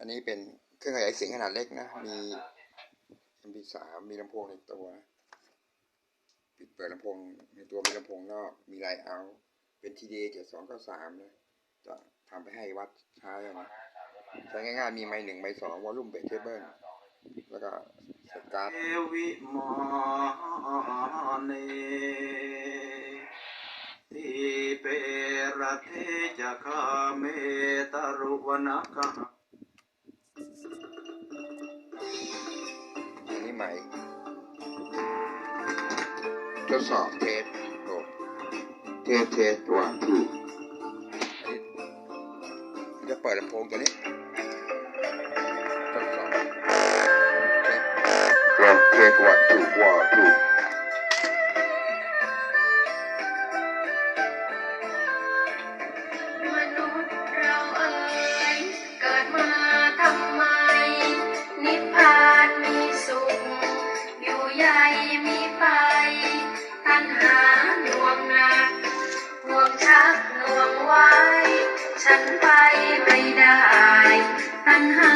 อันนี้เป็นเครื่องขยายเสียงขนาดเล็กนะ มี MP3 มีลำโพงในตัว ปิดเปิดลำโพงในตัวมีลำโพงนอก มีไลน์เอาท์เป็น TDA 7293นะจะทำไปให้วัดใช้อะนะใช้ง่ายๆ มีไมค์หนึ่งไมค์สองวอลลุ่มเบสเทเบิลแล้วก็สการ์ดเอวิมานเนทีเปรเทจคาเมตรุวนาคา ไหม ทดสอบเทสโอ้เทสเทสวันทูจะเปิดลำโพงตัวนี้ ใหญ่มีไฟตัณหาหน่วงหนักห่วงชักหน่วงไว้ ฉันไปไม่ได้ ตัณหา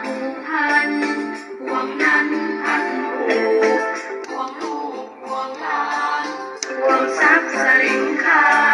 ผูกพันห่วงนั้นพันผูกห่วงลูกห่วงหลานห่วงทรัพย์สลิงคา